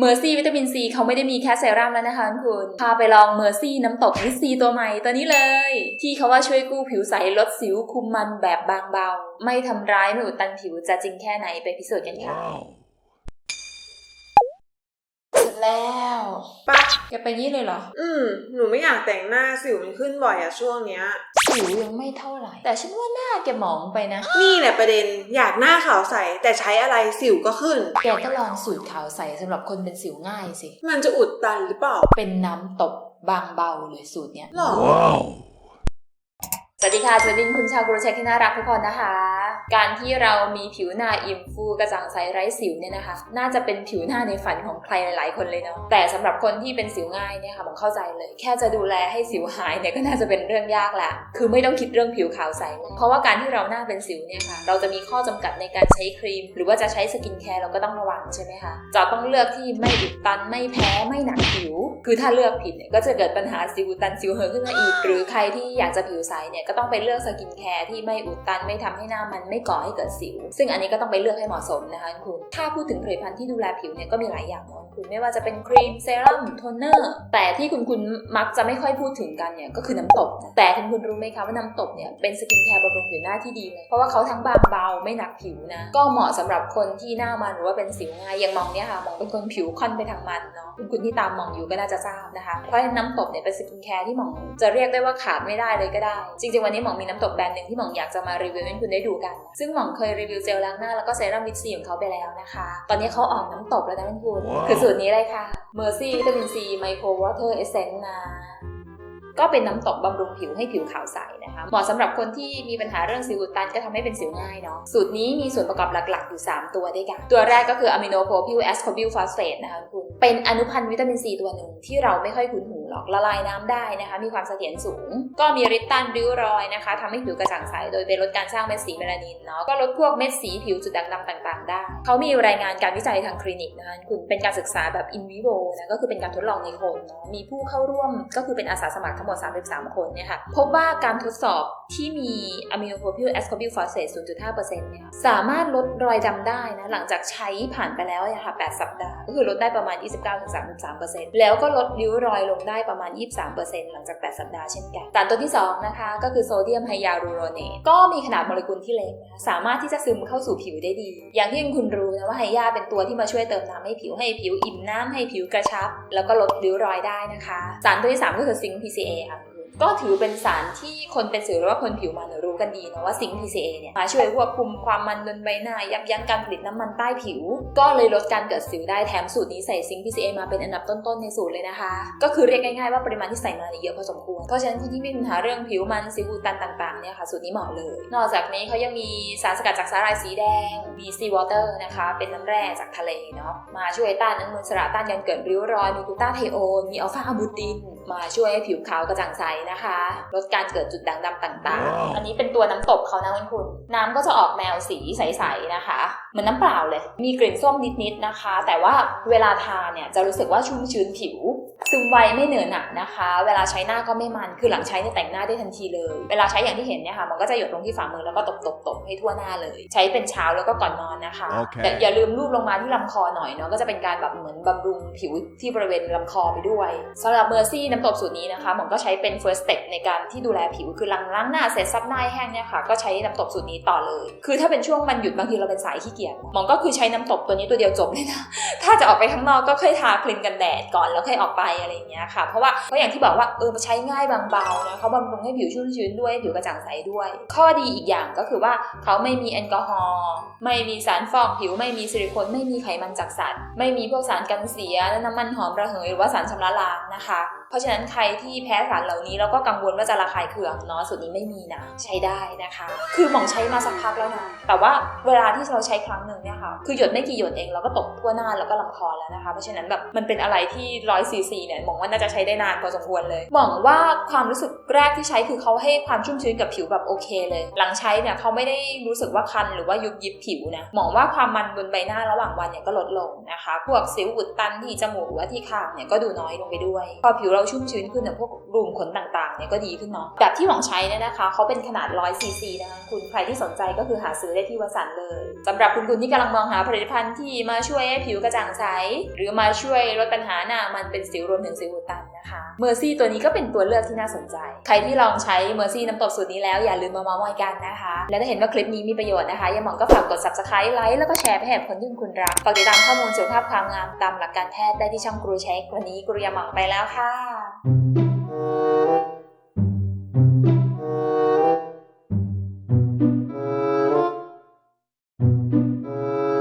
เมอร์ซี่วิตามินซีเขาไม่ได้มีแค่เซรั่มแล้วนะคะคุณ พาไปลองเมอร์ซี่น้ำตกวิตซีตัวใหม่ตัวนี้เลย ที่เขาว่าช่วยกู้ผิวใสลดสิวคุมมันแบบบางเบา ไม่ทำร้ายไม่อุดตันผิวจะจริงแค่ไหนไปพิสูจน์กันค่ะ wow. แล้วปะแกไปนี้เลยเหรอ อืม หนูไม่อยากแต่งหน้าสิวมันขึ้นบ่อยอะช่วงเนี้ย สิวยังไม่เท่าไหร่ แต่ฉันว่าหน้าแกหมองไปนะ นี่แหละประเด็นอยากหน้าขาวใส แต่ใช้อะไรสิวก็ขึ้น แกก็ลองสูตรขาวใสสำหรับคนเป็นสิวง่ายสิ มันจะอุดตันหรือเปล่า เป็นน้ำตบบางเบาเลยสูตรเนี้ยหรอ Wow. สวัสดีค่ะสวัสดีคุณชาวกรุเช็คที่น่ารักทุกคนนะคะ การที่เรามีผิวหน้าอิ่มฟูกระจ่างใสไร้สิวเนี่ยนะคะ น่าจะเป็นผิวหน้าในฝันของใครหลาย ๆ คนเลยเนาะแต่สำหรับคนที่เป็นสิวง่ายเนี่ยค่ะผมเข้าใจเลย แค่จะดูแลให้สิวหายเนี่ยก็น่าจะเป็นเรื่องยากละคือไม่ต้องคิดเรื่องผิวขาวใสเลยเพราะว่าการที่เราหน้าเป็นสิวเนี่ยค่ะ เราจะมีข้อจำกัดในการใช้ครีม หรือว่าจะใช้สกินแคร์เราก็ต้องระวังใช่ไหมคะจะต้องเลือกที่ไม่อุดตันไม่แพ้ไม่หนักผิว คือถ้าเลือกผิดเนี่ยก็จะเกิดปัญหาสิวตันสิวเห่อขึ้นมาอีก หรือใครที่อยากจะผิวใสเนี่ยก็ต้องไปเลือกสกินแคร์ที่ไม่อุดตันไม่ทำให้หน้ามันไไม่ก่อให้เกิดสิว ซึ่งอันนี้ก็ต้องไปเลือกให้เหมาะสมนะคะคุณถ้าพูดถึงผลิตภัณฑ์ที่ดูแลผิวเนี่ยก็มีหลายอย่างเนาะ คุณไม่ว่าจะเป็นครีมเซรั่มโทนเนอร์แต่ที่คุณคุณมักจะไม่ค่อยพูดถึงกันเนี่ยก็คือน้ำตบนะแต่คุณคุณรู้ไหมคะว่าน้ำตบเนี่ยเป็นสกินแคร์บำรุงผิวหน้าที่ดีเลยเพราะว่าเขาทั้งบางเบาไม่หนักผิวนะ ก็เหมาะสำหรับคนที่หน้ามันหรือว่าเป็นสิวง่ายอย่างมองเนี่ยค่ะมองเป็นคนผิวค่อนไปทางมันเนาะคุณคุณที่ตามมองอยู่ก็น่าจะทราบนะคะเพราะฉะนั้นน้ำตบเนี่ยเป็นสกินแคร์ที่หมองจะเรียกได้ว่าขาดไม่ได้เลยก็ได้ จริงๆวันนี้หมองมีน้ำตบแบรนด์หนึ่งที่หมองอยากจะมารีวิวให้คุณได้ดูกัน ซึ่งหมองเคยรีวิวเจลล้างหน้าแล้วก็เซรั่มวิตซีของเขาไปแล้วนะคะ ตอนนี้เขาออกน้ำตบแล้วนะคุณว้าวคือสูตรนี้เลยค่ะ Mercy วิตามินซีไมโครวอเตอร์เอเซนนะ ก็เป็นน้ำตกบำรุงผิวให้ผิวขาวใส นะคะเหมาะสำหรับคนที่มีปัญหาเรื่องสิวอุดตันก็ทำให้เป็นสิวง่ายเนาะสูตรนี้มีส่วนประกอบหลักๆ อยู่ 3 ตัวด้วยกัน ตัวแรกก็คืออะมิโนโพพิลแอสคอบิลฟอสเฟตนะคะคุณเป็นอนุพันธ์วิตามินซีตัวหนึ่งที่เราไม่ค่อยคุ้นหูหรอกละลายน้ำได้นะคะ มีความเสถียรสูง ก็มีฤทธิ์ต้านริ้วรอยนะคะทำให้ผิวกระจ่างใสโดยเป็นลดการสร้างเม็ดสีเมลานินเนาะก็ลดพวกเม็ดสีผิวจุดด่างดำต่างๆ ได้เขามีรายงานการวิจัยทางคลินิกนะคะคุณเป็นการศึกษาแบบอินวิโวนะก็คือเป็นการทดลองในคนเนาะมีผู้เข้าร่วมก็คือเป็นอาสาสมัครทั้งหมด 33 คนเนี่ยค่ะพบว่าการทดสอบที่มีอะมิโนโพพิลแอสคอบิลฟอสเฟต0.5%เนี่ยค่ะสามารถลดรอยดำได้นะ หลังจากใช้ผ่านไปแล้วนะค่ะ8สัปดาห์ ก็คือลดได้ประมาณ 29-33%แล้วก็ลดริ้วรอยลงได้ประมาณ 23%หลังจาก 8 สัปดาห์เช่นกัน สารตัวที่ 2 นะคะ ก็คือโซเดียมไฮยาลูโรเนตก็มีขนาดโมเลกุลที่เล็กนะคะสามารถที่จะซึมเข้าสู่ผิวได้ดี อย่างที่คุณรู้นะว่าไฮยาเป็นตัวที่มาช่วยเติมน้ำให้ผิวให้ผิวอิ่มน้ำให้ผิวกระชับ แล้วก็ลดริ้วรอยได้นะคะ สารตัวที่ 3 ก็คือซิงค์ PCA ค่ะ ก็ถือเป็นสารที่คนเป็นสิวหรือว่าคนผิวมันรู้กันดีนะว่าซิงค์ PCA เนี่ยมาช่วยควบคุมความมันบนใบหน้า ยับยั้งการผลิตน้ำมันใต้ผิว ก็เลยลดการเกิดสิวได้แถมสูตรนี้ใส่ซิงค์ PCA มาเป็นอันดับต้นๆในสูตรเลยนะคะ ก็คือเรียกง่ายๆว่าปริมาณที่ใส่มาเนี่ยเยอะพอสมควร เพราะฉะนั้นคนที่มีปัญหาเรื่องผิวมันสิวอุดตันต่างๆเนี่ยค่ะสูตรนี้เหมาะเลย นอกจากนี้เขายังมีสารสกัดจากสาหร่ายสีแดง มีซีวอเตอร์นะคะ เป็นน้ำแร่จากทะเลเนาะมาช่วยต้านอนุมูลอิสระต้านการเกิดริ้วรอยมีกูตาไทโอนมีอัลฟาอะบูตินมาช่วยให้ผิวขาวกระจ่างใสนะคะ ลดการเกิดจุดด่างดำต่างว้าวๆอันนี้เป็นตัวน้ำตบเขานะคุณคุณ น้ำก็จะออกแนวสีใสๆนะคะ เหมือนน้ำเปล่าเลย มีกลิ่นส้มนิดๆนะคะ แต่ว่าเวลาทาเนี่ยจะรู้สึกว่าชุ่มชื้นผิว ซึมไวไม่เหนอะหนักนะคะ เวลาใช้หน้าก็ไม่มัน คือหลังใช้เนี่ยแต่งหน้าได้ทันทีเลย เวลาใช้อย่างที่เห็นเนี่ยค่ะมันก็จะหยดลงที่ฝ่ามือแล้วก็ตบๆๆให้ทั่วหน้าเลย ใช้เป็นเช้าแล้วก็ก่อนนอนนะคะโอเคแต่อย่าลืมรูปลงมาที่ลำคอหน่อยเนาะก็จะเป็นการแบบเหมือนบำรุงผิวที่บริเวณลำคอไปด้วยสำหรับเมอร์ซี่น้ำตบสูตรนี้นะคะหมอก็ใช้เป็น first step ในการที่ดูแลผิวคือล้างล้างหน้าเสร็จซับหน้าให้แห้งเนี่ยค่ะก็ใช้น้ำตบสูตรนี้ต่อเลย คือถ้าเป็นช่วงมันหยุดบางทีเราเป็นสายขี้เกียจหมอก็คือใช้น้ำตบตัวนี้ตัวเดียวจบเลยนะถ้าจะออกไปข้างนอกก็ค่อยทาครีมกันแดดก่อนแล้วค่อยออกไปอะไรอย่างเงี้ยค่ะ เพราะว่าเพราะอย่างที่บอกว่าเออใช้ง่ายบางเบานะเขาบำรุงให้ผิวชุ่มชื้นด้วยผิวกระจ่างใสด้วย ข้อดีอีกอย่างก็คือว่าเขาไม่มีแอลกอฮอล์ไม่มีสารฟอกผิว ไม่มีซิลิโคนไม่มีไขมันจากสัตว์ ไม่มีพวกสารกันเสียและน้ำมันหอมระเหยหรือว่าสารชำระล้างนะคะ เพราะฉะนั้นใครที่แพ้สารเหล่านี้แล้วก็กังวลว่าจะระคายเคืองเนาะสูตรนี้ไม่มีนะใช้ได้นะคะ คือหมองใช้มาสักพักแล้วนะแต่ว่าเวลาที่เราใช้ครั้งหนึ่งเนี่ยค่ะคือหยดไม่กี่หยดเองเราก็ตกทั่วหน้าแล้วก็ลำคอแล้วนะคะ เพราะฉะนั้นแบบมันเป็นอะไรที่ร้อยซีซีเนี่ยมองว่าน่าจะใช้ได้นานพอสมควรเลยมองว่าความรู้สึกแรกที่ใช้คือเขาให้ความชุ่มชื้นกับผิวแบบโอเคเลย หลังใช้เนี่ยเขาไม่ได้รู้สึกว่าคันหรือว่ายุบยิบผิวนะมองว่าความมันบนใบหน้าระหว่างวันเนี่ยก็ลดลงนะคะ พวกสิวอุดตันที่จมูกหรือว่าที่คางเนี่ยก็ดูน้อยลงไปด้วย พอผิวเราชุ่มชื้นขึ้นเนี่ยพวกรูมขนต่างๆเนี่ยก็ดีขึ้นเนาะแบบที่หวังใช้เนี่ยนะคะเขาเป็นขนาด100ซีซีนะคะคุณใครที่สนใจก็คือหาซื้อได้ที่วสันเลยสำหรับคุณคุณที่กำลังมองหาผลิตภัณฑ์ที่มาช่วยให้ผิวกระจ่างใสหรือมาช่วยลดปัญหาหน้ามันเป็นสิวรวมถึงซิวูตันนะคะเมอร์ซี่ตัวนี้ก็เป็นตัวเลือกที่น่าสนใจ ใครที่ลองใช้เมอร์ซี่น้ำตบสูตรนี้แล้วอย่าลืมมาเมาส์มอยกันนะคะ และถ้าเห็นว่าคลิปนี้มีประโยชน์นะคะอย่าหมองก็ฝากกด subscribe ไลค์แล้วก็แชร์ไปให้กับคนที่คุณรักฝากติดตามข้อมูลสุขภาพความงามตามหลักการแพทย์ได้ที่ช่องครูเช็ควันนี้ครูยาหมองไปแล้วค่ะ